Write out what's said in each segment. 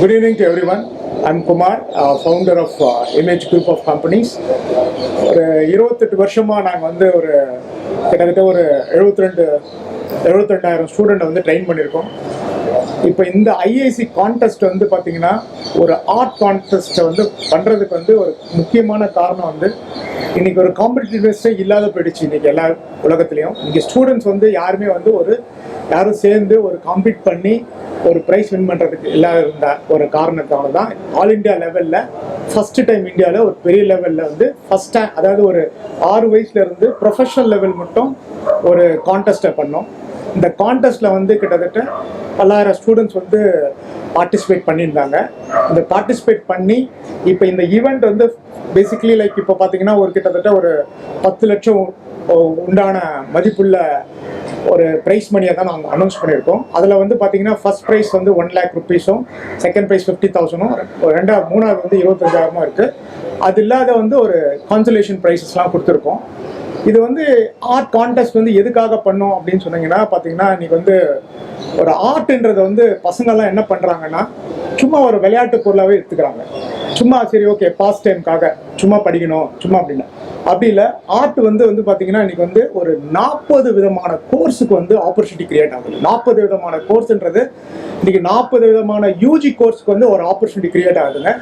Good evening to everyone. I'm Kumar founder of image group of companies ஒரு இருபத்தெட்டு வருஷமாக நாங்கள் வந்து ஒரு கிட்டத்தட்ட ஒரு எழுபத்தி ரெண்டு எழுபத்தெட்டாயிரம் ஸ்டூடெண்ட்டை வந்து ட்ரெயின் பண்ணியிருக்கோம். இப்போ இந்த ஐஐசி கான்டெஸ்ட் வந்து பார்த்தீங்கன்னா ஒரு ஆர்ட் கான்டெஸ்ட்டை வந்து பண்ணுறதுக்கு வந்து ஒரு முக்கியமான காரணம் வந்து இன்னைக்கு ஒரு காம்படிட்டிவ்னஸே இல்லாத போயிடுச்சு இன்னைக்கு எல்லா உலகத்துலேயும். இன்னைக்கு ஸ்டூடெண்ட்ஸ் வந்து யாருமே வந்து ஒரு யாரும் சேர்ந்து ஒரு காம்பீட் பண்ணி ஒரு ப்ரைஸ் வின் பண்ணுறதுக்கு இல்லாத இருந்த ஒரு காரணத்தால தான் ஆல் இந்தியா லெவலில் ஃபஸ்ட்டு டைம் இந்தியாவில் ஒரு பெரிய லெவலில் வந்து ஃபஸ்ட் டைம் அதாவது ஒரு ஆறு வயசுலேருந்து ப்ரொஃபஷனல் லெவல் மட்டும் ஒரு கான்டெஸ்ட்டை பண்ணோம். இந்த கான்டெஸ்ட்டில் வந்து கிட்டத்தட்ட பல்லாயிரம் ஸ்டூடெண்ட்ஸ் வந்து பார்ட்டிசிபேட் பண்ணியிருந்தாங்க. இந்த பார்ட்டிசிபேட் பண்ணி இப்போ இந்த ஈவெண்ட் வந்து பேசிக்கலி லைக் இப்போ பார்த்தீங்கன்னா ஒரு கிட்டத்தட்ட ஒரு பத்து லட்சம் உண்டான மதிப்புள்ள ஒரு ப்ரைஸ் மணியை தான் நாங்கள் அனௌன்ஸ் பண்ணியிருக்கோம். அதில் வந்து பார்த்தீங்கன்னா ஃபர்ஸ்ட் ப்ரைஸ் வந்து ஒன் லேக் ருபீஸும் செகண்ட் ப்ரைஸ் ஃபிஃப்டி தௌசண்டும் ரெண்டாவது மூணாவது வந்து இருபத்தஞ்சாயிரமும் இருக்குது அது இல்லாத வந்து ஒரு கான்சலேஷன் ப்ரைஸஸ்லாம் கொடுத்துருக்கோம். இது வந்து ஆர்ட் கான்டெஸ்ட் வந்து எதுக்காக பண்ணோம் அப்படின்னு சொன்னீங்கன்னா பார்த்தீங்கன்னா இன்றைக்கி வந்து ஒரு ஆர்ட்ன்றது வந்து பசங்கள்லாம் என்ன பண்ணுறாங்கன்னா சும்மா ஒரு விளையாட்டு பொருளாகவே எடுத்துக்கிறாங்க. சும்மா சரி ஓகே பாஸ் டைம்க்காக சும்மா படிக்கணும் சும்மா அப்படின்னு. அப்படி இல்லை ஆர்ட் வந்து வந்து பார்த்தீங்கன்னா இன்றைக்கி வந்து ஒரு நாற்பது விதமான கோர்ஸுக்கு வந்து ஆப்பர்ச்சுனிட்டி கிரியேட் ஆகுது. நாற்பது விதமான கோர்ஸ்ன்றது இன்றைக்கி நாற்பது விதமான யூஜி கோர்ஸுக்கு வந்து ஒரு ஆப்பர்ச்சுனிட்டி கிரியேட் ஆகுதுங்க.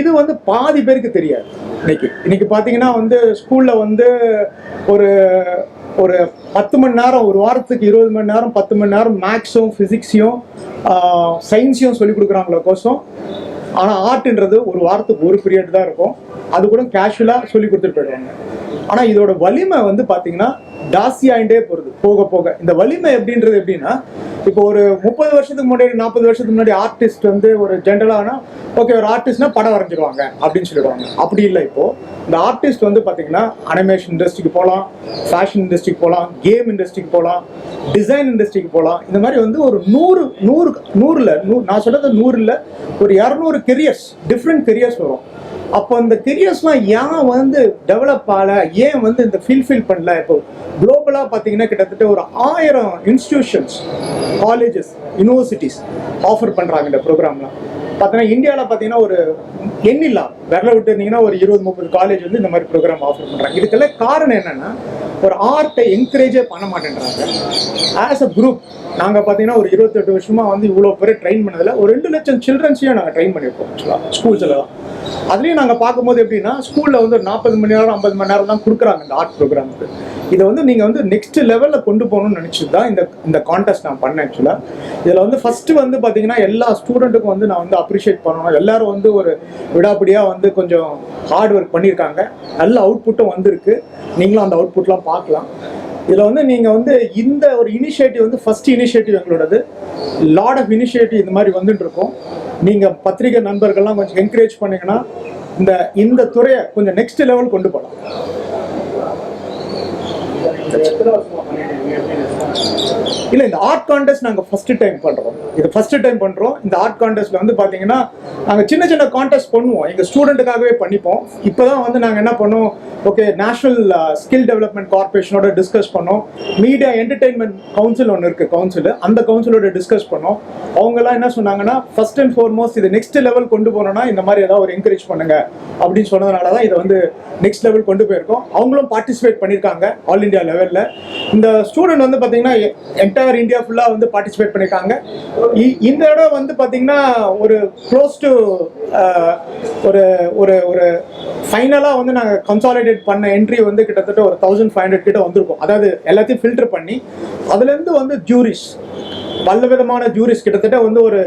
இது வந்து பாதி பேருக்கு தெரியாது. இன்னைக்கு இன்னைக்கு பார்த்தீங்கன்னா வந்து ஸ்கூலில் வந்து ஒரு ஒரு பத்து மணி நேரம் ஒரு வாரத்துக்கு இருபது மணி நேரம் பத்து மணி நேரம் மேக்ஸும் ஃபிசிக்ஸையும் சயின்ஸையும் சொல்லி கொடுக்குறாங்களோ கோசம் ஆனால் ஆர்ட்ன்றது ஒரு வாரத்துக்கு ஒரு பீரியட் தான் இருக்கும். அது கூட கேஷுவலாக சொல்லி கொடுத்துட்டு போயிடுவாங்க. ஆனால் இதோட வலிமை வந்து பார்த்தீங்கன்னா ஜாஸ்தியாயிட்டே போகிறது போக போக. இந்த வலிமை எப்படின்றது எப்படின்னா இப்போ ஒரு முப்பது வருஷத்துக்கு முன்னாடி நாற்பது வருஷத்துக்கு முன்னாடி ஆர்டிஸ்ட் வந்து ஒரு ஜென்ரலானா ஓகே ஒரு ஆர்டிஸ்ட்னா படம் வரைஞ்சிருவாங்க அப்படின்னு சொல்லிடுவாங்க. அப்படி இல்லை இப்போ இந்த ஆர்டிஸ்ட் வந்து பார்த்தீங்கன்னா அனிமேஷன் இண்டஸ்ட்ரிக்கு போகலாம் ஃபேஷன் இண்டஸ்ட்ரிக்கு போகலாம் கேம் இண்டஸ்ட்ரிக்கு போகலாம் டிசைன் இண்டஸ்ட்ரிக்கு போகலாம் இந்த மாதிரி வந்து ஒரு நூறு நூறு நூறில் நூ நான் சொல்றது நூறில் ஒரு இரநூறு கெரியர்ஸ் டிஃப்ரெண்ட் கெரியர்ஸ் வரும். அப்போ அந்த கெரியர்ஸ்லாம் ஏன் வந்து டெவலப் ஆகலை ஏன் வந்து இந்த ஃபில்ஃபில் பண்ணல? இப்போ குளோபலாக பார்த்தீங்கன்னா கிட்டத்தட்ட ஒரு ஆயிரம் இன்ஸ்டிடியூஷன்ஸ் காலேஜஸ் யூனிவர்சிட்டிஸ் ஆஃபர் பண்ணுறாங்க இந்த ப்ரோக்ராம்லாம் பார்த்தீங்கன்னா இந்தியாவில் பார்த்தீங்கன்னா ஒரு எண்ணில்லாம் விரல விட்டு இருந்தீங்கன்னா ஒரு இருபது முப்பது காலேஜ் வந்து இந்த மாதிரி ப்ரோக்ராம் ஆஃபர் பண்ணுறாங்க இதுக்கெல்லாம் காரணம் என்னன்னா ஒரு ஆர்ட்டை என்கரேஜே பண்ண மாட்டேன்றாங்க. ஆஸ் அ குரூப் நாங்கள் பார்த்தீங்கன்னா ஒரு இருபத்தெட்டு வருஷமாக வந்து இவ்வளோ பேர் ட்ரெயின் பண்ணதில் ஒரு ரெண்டு லட்சம் சில்ட்ரன்ஸையும் நாங்கள் ட்ரெயின் பண்ணியிருக்கோம் ஆக்சுவலாக ஸ்கூல்ஸில் தான். அதுலேயும் நாங்கள் பார்க்கும்போது எப்படின்னா ஸ்கூலில் வந்து ஒரு நாற்பது மணி நேரம் ஐம்பது மணி நேரம் தான் கொடுக்குறாங்க இந்த ஆர்ட் ப்ரோக்ராமுக்கு இதை வந்து நீங்கள் வந்து நெக்ஸ்ட் லெவலில் கொண்டு போகணும்னு நினச்சி தான் இந்த இந்த கான்டெஸ்ட் நான் பண்ணேன் ஆக்சுவலாக இதில் வந்து ஃபஸ்ட்டு வந்து பார்த்தீங்கன்னா எல்லா ஸ்டூடெண்ட்டுக்கும் வந்து நான் வந்து அப்ரிஷியேட் பண்ணணும். எல்லாரும் வந்து ஒரு விடாப்பிடியாக வந்து கொஞ்சம் ஹார்ட் ஒர்க் பண்ணியிருக்காங்க. நல்ல அவுட்புட்டும் வந்திருக்கு. நீங்களும் அந்த அவுட்புட்லாம் பார்க்கலாம். இதில் வந்து நீங்கள் வந்து இந்த ஒரு இனிஷியேட்டிவ் வந்து first initiative எங்களோடது. Lot of initiative இந்த மாதிரி வந்துட்டு இருக்கோம் நீங்கள் பத்திரிகை நண்பர்கள்லாம் கொஞ்சம் என்கரேஜ் பண்ணீங்கன்னா இந்த இந்த துறையை கொஞ்சம் நெக்ஸ்ட் லெவல் கொண்டு போகலாம். இல்லை இந்த ஆர்ட் கான்டெஸ்ட் நாங்கள் ஃபஸ்ட்டு டைம் பண்ணுறோம் இது ஃபஸ்ட்டு டைம் பண்ணுறோம் இந்த ஆர்ட் கான்டெஸ்ட்ல வந்து பார்த்தீங்கன்னா நாங்கள் சின்ன சின்ன கான்டெஸ்ட் பண்ணுவோம். எங்கள் ஸ்டூடெண்ட்டுக்காகவே பண்ணிப்போம். இப்போ தான் வந்து நாங்கள் என்ன பண்ணோம்? ஓகே நேஷனல் ஸ்கில் டெவலப்மெண்ட் கார்பரேஷனோட டிஸ்கஸ் பண்ணோம். மீடியா என்டர்டெயின்மெண்ட் கவுன்சில் ஒன்று இருக்குது கவுன்சில் அந்த கவுன்சிலோட டிஸ்கஸ் பண்ணோம். அவங்கெல்லாம் என்ன சொன்னாங்கன்னா ஃபஸ்ட் அண்ட் ஃபோர்மோஸ்ட் இது நெக்ஸ்ட் லெவல் கொண்டு போனோம்னா இந்த மாதிரி ஏதாவது ஒரு என்கரேஜ் பண்ணுங்க. அப்படின்னு சொன்னதுனால தான் இதை வந்து நெக்ஸ்ட் லெவல் கொண்டு போயிருக்கோம். அவங்களும் பார்ட்டிசிபேட் பண்ணியிருக்காங்க ஆல் இந்தியா லெவலில் இந்த ஸ்டூடெண்ட் வந்து பார்த்தீங்கன்னா என்டையர் இந்தியா ஃபுல்லாக வந்து பார்ட்டிசிபேட் பண்ணியிருக்காங்க இ- இந்த இடம் வந்து பார்த்தீங்கன்னா ஒரு க்ளோஸ் டு ஒரு ஒரு ஒரு ஃபைனலாக வந்து நாங்கள் கன்சாலிடேட் பண்ண என்ட்ரி வந்து கிட்டத்தட்ட ஒரு தௌசண்ட் ஃபைவ் ஹண்ட்ரட் கிட்ட வந்திருக்கும். அதாவது எல்லாத்தையும் ஃபில்டர் பண்ணி அதுலேருந்து வந்து ஜூரிஸ் பல விதமான ஜூரிஸ் கிட்டத்தட்ட வந்து ஒரு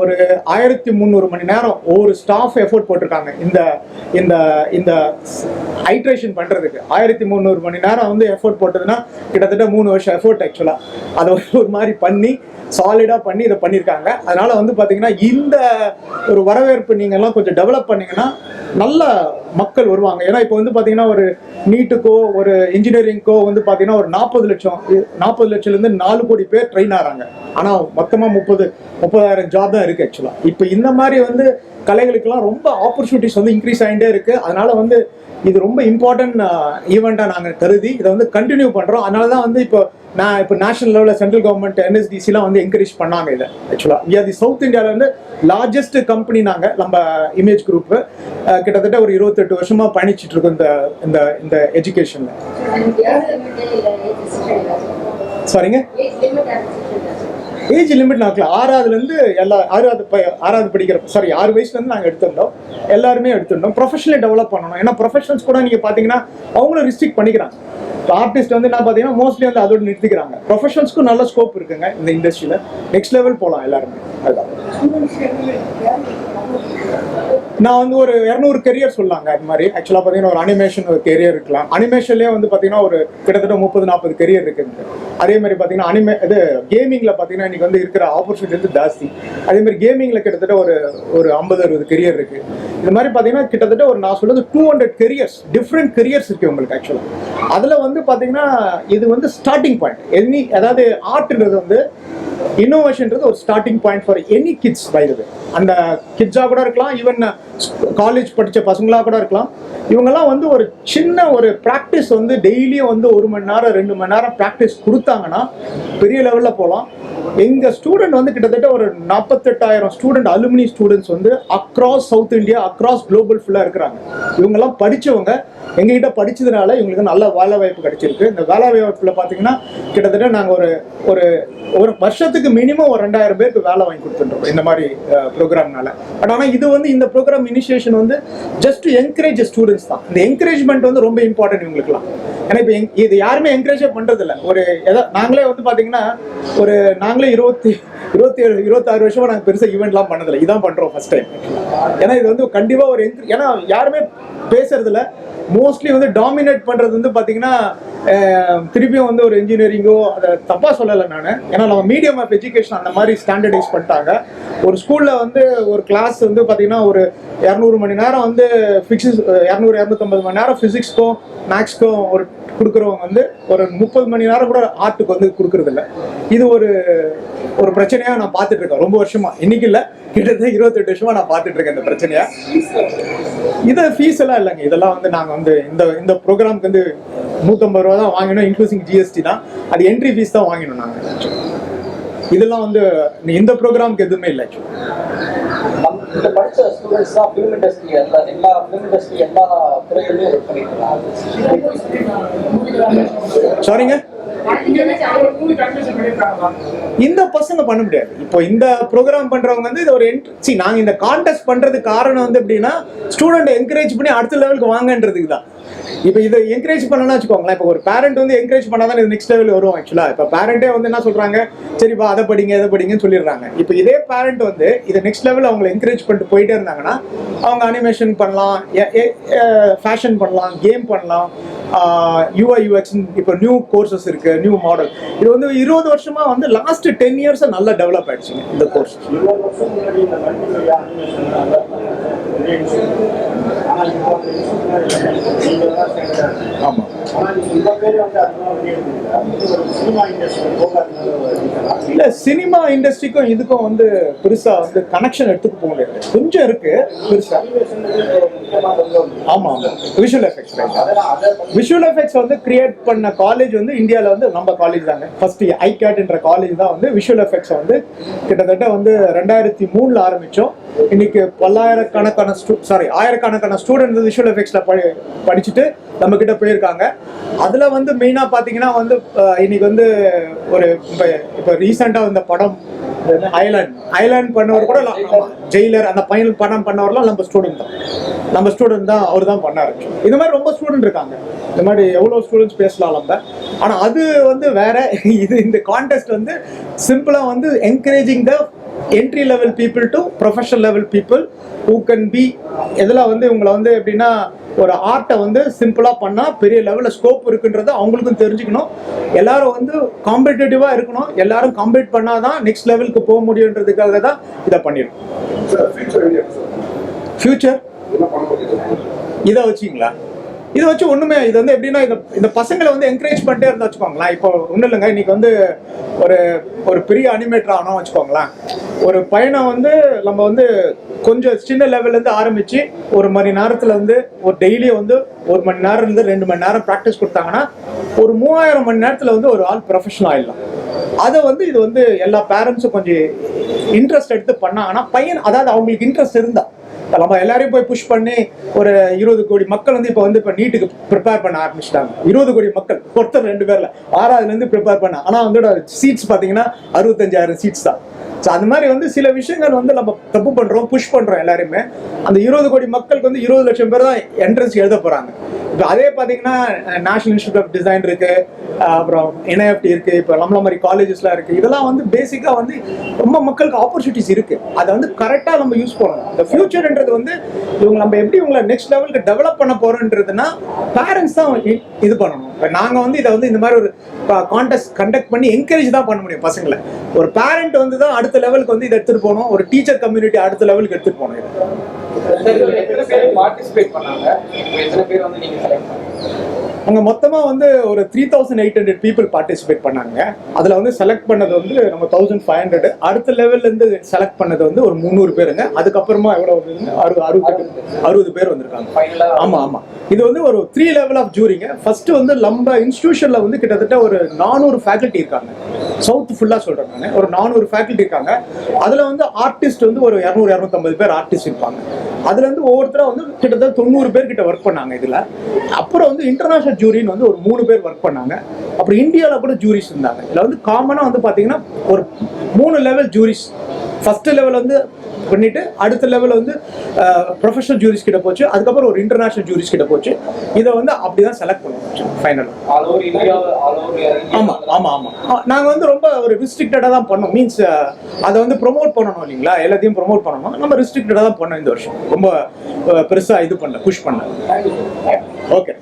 ஒரு ஆயிரத்தி முந்நூறு மணி நேரம் ஒவ்வொரு ஸ்டாஃப் எஃபோர்ட் போட்டிருக்காங்க. இந்த இந்த இந்த ஹைட்ரேஷன் பண்ணுறதுக்கு ஆயிரத்தி முந்நூறு மணி நேரம் வந்து எஃபோர்ட் போட்டதுன்னா கிட்டத்தட்ட மூணு வருஷம் எஃபோர்ட் ஆக்சுவலாக அதை வந்து ஒரு மாதிரி பண்ணி சாலிடாக பண்ணி இதை பண்ணியிருக்காங்க. அதனால் வந்து பார்த்தீங்கன்னா இந்த ஒரு வரவேற்பு நீங்கள்லாம் கொஞ்சம் டெவலப் பண்ணிங்கன்னா நல்ல மக்கள் வருவாங்க. ஏன்னா இப்போ வந்து பார்த்தீங்கன்னா ஒரு நீட்டுக்கோ ஒரு இன்ஜினியரிங்க்கோ வந்து பார்த்தீங்கன்னா ஒரு நாற்பது லட்சம் நாற்பது லட்சம்லேருந்து நாலு கோடி பேர் ட்ரெயின் ஆகிறாங்க ஆனால் மொத்தமாக முப்பது முப்பதாயிரம் ஜாப் தான் இருக்குது ஆக்சுவலாக இப்போ இந்த மாதிரி வந்து கலைகளுக்கெல்லாம் ரொம்ப ஆப்பர்ச்சுனிட்டிஸ் வந்து இன்க்ரீஸ் ஆகிட்டே இருக்குது அதனால் வந்து இது ரொம்ப இம்பார்ட்டன்ட் ஈவெண்ட்டாக நாங்கள் கருதி இதை வந்து கண்டினியூ பண்ணுறோம் அதனால தான் வந்து இப்போ நான் இப்போ நேஷனல் லெவலில் சென்ட்ரல் கவர்மெண்ட் என்எஸ்டிசிலாம் வந்து என்கரேஜ் பண்ணாங்க இதை. ஆக்சுவலாக வி ஆர் தி சவுத் இந்தியாவில் வந்து லார்ஜஸ்ட் கம்பெனி நாங்கள் நம்ம இமேஜ் குரூப்பு கிட்டத்தட்ட ஒரு இருபத்தெட்டு வருஷமாக பயணிச்சுட்டு இருக்கோம் இந்த இந்த இந்த எஜுகேஷனில் சாரிங்க ஏஜ் லிமிட் நாக்கல ஆறாவதுலேருந்து எல்லா ஆறாவது ப ஆறாவது படிக்கிற சாரி ஆறு வயசுலேருந்து நாங்கள் எடுத்திருந்தோம். எல்லாருமே எடுத்திருந்தோம். ப்ரொஃபஷனலி டெவலப் பண்ணணும். ஏன்னா ப்ரொஃபஷனல்ஸ் கூட நீங்கள் பார்த்தீங்கன்னா அவங்களும் ரிஸ்ட்ரிக்ட் பண்ணிக்கிறாங்க. இப்போ ஆர்டிஸ்ட் வந்து என்ன பார்த்தீங்கன்னா மோஸ்ட்லி வந்து அதோட நிறுத்திக்கிறாங்க. ப்ரொஃபஷனல்ஸ்க்கும் நல்ல ஸ்கோப் இருக்குங்க இந்த இண்டஸ்ட்ரியில் நெக்ஸ்ட் லெவல் போகலாம் எல்லாருமே. அதுதான். நான் வந்து ஒரு இரநூறு கெரியர் சொல்லாங்க அது மாதிரி. ஆக்சுவலாக பார்த்தீங்கன்னா ஒரு அனிமேஷன் ஒரு கெரியர் இருக்கலாம். அனிமேஷன்லேயே வந்து பார்த்தீங்கன்னா ஒரு கிட்டத்தட்ட முப்பது நாற்பது கெரியர் இருக்குது அதே மாதிரி பார்த்தீங்கன்னா அனிமே இது கேமிங்கில் பார்த்தீங்கன்னா இன்றைக்கி வந்து இருக்கிற ஆப்பர்ச்சுனிட்டி வந்து ஜாஸ்தி. அதே மாதிரி கேமிங்கில் கிட்டத்தட்ட ஒரு ஒரு ஐம்பது அறுபது கெரியர் இருக்குது இது மாதிரி பார்த்தீங்கன்னா கிட்டத்தட்ட ஒரு நான் சொல்கிறது two hundred careers different careers இருக்குது உங்களுக்கு ஆக்சுவலாக அதில் வந்து பார்த்தீங்கன்னா இது வந்து ஸ்டார்டிங் பாயிண்ட் எனி அதாவது ஆர்ட்ன்றது வந்து இன்னோவேஷன்ன்றது ஒரு starting point for any kids by பைது அந்த கிட்ஸாக கூட இருக்கலாம் ஈவன் காலேஜ் படித்த பசங்களாக கூட இருக்கலாம். இவங்கெல்லாம் வந்து ஒரு சின்ன ஒரு ப்ராக்டிஸ் வந்து டெய்லியும் வந்து ஒரு மணி நேரம் ரெண்டு மணி நேரம் ப்ராக்டிஸ் கொடுத்தாங்கன்னா பெரிய லெவலில் போகலாம். எங்கள் ஸ்டூடெண்ட் வந்து கிட்டத்தட்ட ஒரு நாற்பத்தெட்டாயிரம் ஸ்டூடெண்ட் அலுமினி ஸ்டூடெண்ட்ஸ் வந்து across South India across global ஃபுல்லாக இருக்கிறாங்க. இவங்கெல்லாம் படித்தவங்க எங்ககிட்ட படிச்சதுனால இவங்களுக்கு நல்ல வேலை வாய்ப்பு கிடைச்சிருக்கு. இந்த வேலை வாய்ப்பில் பார்த்தீங்கன்னா கிட்டத்தட்ட நாங்கள் ஒரு ஒரு ஒரு வருஷத்துக்கு மினிமம் ஒரு ரெண்டாயிரம் பேருக்கு வேலை வாங்கி கொடுத்துருக்கோம் இந்த மாதிரி ப்ரோக்ராம்னால பட் ஆனால் இது வந்து இந்த ப்ரோக்ராம் இனிஷியேஷன் வந்து ஜஸ்ட் டு என்கரேஜ் ஸ்டூடெண்ட்ஸ் தான். இந்த என்கரேஜ்மெண்ட் வந்து ரொம்ப இம்பார்ட்டன்ட் இவங்களுக்குலாம் ஏன்னா இப்போ எங் இது யாருமே என்கரேஜே பண்ணுறதில்ல ஒரு எதா நாங்களே வந்து பார்த்தீங்கன்னா ஒரு நாங்களே இருபத்தி இருபத்தி ஏழு இருபத்தாறு வருஷமா நாங்கள் பெருசாக ஈவெண்ட்லாம் பண்ணதில்லை. இதான் பண்ணுறோம் ஃபர்ஸ்ட் டைம் ஏன்னா இது வந்து கண்டிப்பாக ஒரு ஏன்னா யாருமே பேசுறதுல மோஸ்ட்லி வந்து டாமினேட் பண்ணுறது வந்து பார்த்தீங்கன்னா திருப்பியும் வந்து ஒரு இன்ஜினியரிங்கோ அதை தப்பாக சொல்லலை நான். ஏன்னா நம்ம மீடியம் ஆஃப் எஜுகேஷன் அந்த மாதிரி ஸ்டாண்டர்டைஸ் பண்ணிட்டாங்க. ஒரு ஸ்கூலில் வந்து ஒரு கிளாஸ் வந்து பார்த்தீங்கன்னா ஒரு இரநூறு மணி நேரம் வந்து ஃபிக்ஸஸ் இரநூறு இரநூத்தம்பது மணி நேரம் ஃபிசிக்ஸ்க்கும் மேக்ஸ்க்கும் ஒரு கொடுக்குறவங்க வந்து ஒரு முப்பது மணி நேரம் கூட ஆர்ட்டுக்கு வந்து கொடுக்குறதில்ல. இது ஒரு ஒரு பிரச்சனை பிரச்சனையா நான் பார்த்துட்டு இருக்கேன். ரொம்ப வருஷமா. இன்னைக்கு இல்ல. கிட்டத்தட்ட இருபத்தெட்டு வருஷமா நான் பார்த்துட்டு இருக்கேன் இந்த பிரச்சனையா. இது ஃபீஸ் எல்லாம் இல்லைங்க. இதெல்லாம் வந்து நாங்க வந்து இந்த இந்த ப்ரோக்ராம்க்கு வந்து நூற்றம்பது ரூபா தான் வாங்கினோம் இன்க்ளூசிங் ஜிஎஸ்டி தான். அது என்ட்ரி ஃபீஸ் தான் வாங்கினோம் நாங்க. இதெல்லாம் வந்து இந்த ப்ரோக்ராம்க்கு எதுவுமே இல்லை. actually. நம்ம இங்க படிச்ச ஸ்டூடெண்ட்ஸ் தான் ஃபிலிம் இண்டஸ்ட்ரி எல்லா எல்லா ஃபிலிம் இண்டஸ்ட்ரி எல்லா துறையிலுமே ஒர்க் பண்ணிட்டு இருக்காங்க. சாரிங்க இந்த பசங்க பண்ண முடியாது. இப்போ இந்த ப்ரோக்ராம் பண்றவங்க வந்து இது ஒரு சி நாங்க இந்த கான்டெஸ்ட் பண்றதுக்கு காரணம் வந்து எப்படின்னா ஸ்டூடெண்ட் என்கரேஜ் பண்ணி அடுத்த லெவலுக்கு வாங்கன்றதுக்கு தான். இப்போ இதை என்கரேஜ் பண்ணணும்னு வச்சுக்கோங்களேன். இப்போ ஒரு பேரண்ட் வந்து என்கரேஜ் பண்ணாதான் இது நெக்ஸ்ட் லெவல் வரும் ஆக்சுவலா இப்போ பேரண்ட்டே வந்து என்ன சொல்கிறாங்க சரிப்பா அதை படிங்க இதை படிங்கன்னு சொல்லிடுறாங்க. இப்போ இதே பேரண்ட் வந்து இதை நெக்ஸ்ட் லெவல் அவங்களை என்கரேஜ் பண்ணிட்டு போயிட்டே இருந்தாங்கன்னா அவங்க அனிமேஷன் பண்ணலாம் ஃபேஷன் பண்ணலாம் கேம் பண்ணலாம் யூஐ யூஎக்ஸ் இப்போ நியூ கோர்சஸ் இருக்கு நியூ மாடல் இது வந்து இருபது வருஷமா வந்து லாஸ்ட் டென் இயர்ஸ் நல்லா டெவலப் ஆயிடுச்சுங்க இந்த கோர்ஸ் இருபது இந்த ஆமா. இந்த பேர் வந்து அதெல்லாம் சினிமா இண்டஸ்ட்ரி போகாதனால இல்ல சினிமா இண்டஸ்ட்ரிக்கும் இதுக்கும் வந்து பெருசா வந்து கனெக்ஷன் எடுத்துக்க போக முடியாது. கொஞ்சம் இருக்கு பெருசா. ஆமா ஆமா. விஷுவல் எஃபெக்ட்ஸ் விஷுவல் எஃபெக்ட்ஸ் வந்து கிரியேட் பண்ண காலேஜ் வந்து இந்தியாவில் வந்து நம்ம காலேஜ் தாங்க. ஃபர்ஸ்ட் ஐகேட்ன்ற காலேஜ் தான் வந்து விஷுவல் எஃபெக்ட்ஸ் வந்து கிட்டத்தட்ட வந்து ரெண்டாயிரத்தி மூணில் ஆரம்பித்தோம் இன்னைக்கு பல்லாயிரக்கணக்கான ஸ்டூ சாரி ஆயிரக்கணக்கான ஸ்டூடெண்ட் வந்து விஷுவல் எஃபெக்ட்ஸில் படி படிச்சுட்டு நம்ம கிட்ட போயிருக்காங்க. அதில் வந்து மெயினாக பார்த்தீங்கன்னா வந்து இன்னைக்கு வந்து ஒரு இப்போ இப்போ ரீசெண்டாக வந்த படம் ஐலாண்ட் ஐலாண்ட் பண்ணவர் கூட ஜெயிலர் அந்த பைனல் படம் பண்ணவரெல்லாம் நம்ம ஸ்டூடெண்ட் தான். நம்ம ஸ்டூடெண்ட் தான் அவர் தான் பண்ணார். இந்த மாதிரி ரொம்ப ஸ்டூடெண்ட் இருக்காங்க. இந்த மாதிரி எவ்வளோ ஸ்டூடெண்ட்ஸ் பேசலாம் நம்ம. ஆனால் அது வந்து வேற இது இந்த கான்டெஸ்ட் வந்து சிம்பிளாக வந்து encouraging the entry level people to professional level people who can be இதில் வந்து இவங்களை வந்து எப்படின்னா ஒரு ஆர்ட்டை வந்து சிம்பிளாக பண்ணால் பெரிய லெவலில் ஸ்கோப் இருக்குன்றதை அவங்களுக்கும் தெரிஞ்சுக்கணும். எல்லாரும் வந்து காம்படிட்டிவாக இருக்கணும். எல்லாரும் காம்பீட் பண்ணாதான் நெக்ஸ்ட் லெவலுக்கு போக முடியுன்றதுக்காக தான் இதை பண்ணியிருக்கோம் ஃபியூச்சர் இதை வச்சிங்களா இது வச்சு ஒண்ணுமே இது வந்து எப்படின்னா இந்த இந்த பசங்களை வந்து என்கரேஜ் பண்ணிட்டே இருந்தா வச்சுக்கோங்களேன். இப்போ ஒன்றும் இல்லைங்க இன்னைக்கு வந்து ஒரு ஒரு பெரிய அனிமேட்டர் ஆனோம் வச்சுக்கோங்களேன். ஒரு பையனை வந்து நம்ம வந்து கொஞ்சம் சின்ன லெவல்லேருந்து ஆரம்பித்து ஆரம்பிச்சு ஒரு மணி நேரத்துல வந்து ஒரு டெய்லியும் வந்து ஒரு மணி நேரம் இருந்து ரெண்டு மணி நேரம் ப்ராக்டிஸ் கொடுத்தாங்கன்னா ஒரு மூவாயிரம் மணி நேரத்துல வந்து ஒரு ஆள் ப்ரொஃபஷனல் ஆயிடலாம். அதை வந்து இது வந்து எல்லா பேரண்ட்ஸும் கொஞ்சம் இன்ட்ரெஸ்ட் எடுத்து பண்ணாங்கன்னா பையன் அதாவது அவங்களுக்கு இன்ட்ரெஸ்ட் இருந்தா. நம்ம எல்லாரையும் போய் புஷ் பண்ணி ஒரு இருபது கோடி மக்கள் வந்து இப்போ வந்து இப்போ நீட்டுக்கு ப்ரிப்பேர் பண்ண ஆரம்பிச்சிட்டாங்க. இருபது கோடி மக்கள் ஒருத்தர் ரெண்டு பேர்ல. ஆறாவதுல இருந்து ப்ரிப்பேர் பண்ண. ஆனா வந்து சீட்ஸ் பாத்தீங்கன்னா அறுபத்தஞ்சாயிரம் சீட்ஸ் தான். ஸோ அந்த மாதிரி வந்து சில விஷயங்கள் வந்து நம்ம தப்பு பண்றோம் புஷ் பண்றோம் எல்லாருமே அந்த இருபது கோடி மக்களுக்கு வந்து இருபது லட்சம் பேர் தான் என்ட்ரன்ஸ் எழுத போறாங்க. இப்போ அதே பார்த்தீங்கன்னா நேஷனல் இன்ஸ்டியூட் ஆஃப் டிசைன் இருக்கு. அப்புறம் என்ஐஎஃப்டி இருக்கு இப்போ நம்மள மாதிரி காலேஜஸ்லாம் இருக்கு. இதெல்லாம் வந்து பேசிக்காக வந்து ரொம்ப மக்களுக்கு ஆப்பர்ச்சுனிட்டிஸ் இருக்கு. அதை வந்து கரெக்டாக நம்ம யூஸ் பண்ணணும். இந்த ஃபியூச்சர்ன்றது வந்து இவங்க நம்ம எப்படி இவங்களை நெக்ஸ்ட் லெவலுக்கு டெவலப் பண்ண போறோன்றதுன்னா பேரண்ட்ஸ் தான் இது பண்ணணும். இப்போ நாங்கள் வந்து இதை வந்து இந்த மாதிரி ஒரு கான்டெஸ்ட் கண்டக்ட் பண்ணி என்கரேஜ் தான் பண்ண முடியும் பசங்களை. ஒரு பேரண்ட் வந்து தான் அடுத்த லெவலுக்கு வந்து இதை எடுத்துட்டு போகணும். ஒரு டீச்சர் கம்யூனிட்டி அடுத்த லெவலுக்கு எடுத்துட்டு போகணும். இதை எத்தனை பேர் பார்ட்டிசிபேட் பண்ணாங்க? எத்தனை பேர் வந்து நீங்கள் செலக்ட் பண்ணுங்க? அங்க மொத்தமா வந்து ஒரு three thousand eight hundred people participate பண்ணாங்க. அதுல வந்து செலக்ட் பண்ணது வந்து நம்ம தௌசண்ட் ஃபைவ் ஹண்ட்ரட் அடுத்த லெவல்ல இருந்து செலக்ட் பண்ணது வந்து ஒரு முந்நூறு பேருங்க. அதுக்கப்புறமா எவ்வளவு அறுபது அறுபது அறுபது பேர் வந்திருக்காங்க. ஆமா ஆமா. இது வந்து ஒரு த்ரீ லெவல் ஆஃப் ஜூரிங்க ஃபர்ஸ்ட் வந்து நம்ம இன்ஸ்டிடியூஷன்ல வந்து கிட்டத்தட்ட ஒரு நானூறு ஃபேக்கல்ட்டி இருக்காங்க. சவுத் ஃபுல்லாக சொல்கிறேன் நான். ஒரு நானூறு ஃபேக்கல்ட்டி இருக்காங்க. அதில் வந்து ஆர்டிஸ்ட் வந்து ஒரு இரநூறு இரநூத்தம்பது பேர் ஆர்டிஸ்ட் இருப்பாங்க. அதுலேருந்து ஒவ்வொருத்தராக வந்து கிட்டத்தட்ட தொண்ணூறு பேர் கிட்ட ஒர்க் பண்ணாங்க இதில். அப்புறம் வந்து இன்டர்நேஷனல் ஜூரின்னு வந்து ஒரு மூணு பேர் ஒர்க் பண்ணாங்க. அப்புறம் இந்தியாவில் கூட ஜூரிஸ் இருந்தாங்க. இதில் வந்து காமனாக வந்து பார்த்தீங்கன்னா ஒரு மூணு லெவல் ஜூரிஸ் ஃபஸ்ட்டு லெவல் வந்து பண்ணிட்டு அடுத்த லெவல் வந்து ப்ரொஃபஷனல் ஜூரிஸ் கிட்ட போச்சு. அதுக்கப்புறம் ஒரு இன்டர்நேஷனல் ஜூரிஸ் கிட்ட போச்சு. இதை வந்து அப்படிதான் செலக்ட் பண்ணுவோம் ஃபைனலாக all over India all over ஆமா ஆமா ஆமா. ஆ, நாங்க வந்து ரொம்ப ஒரு ரிஸ்ட்ரிக்டடா தான் பண்ணோம். மீன்ஸ் அதை வந்து ப்ரோமோட் பண்ணணும் இல்லைங்களா? எல்லாத்தையும் ப்ரோமோட் பண்ணணும். நம்ம ரிஸ்ட்ரிக்டடா தான் பண்ணோம் இந்த வருஷம். ரொம்ப அஹ், பெருசா இது பண்ணல புஷ் பண்ணல. ஓகே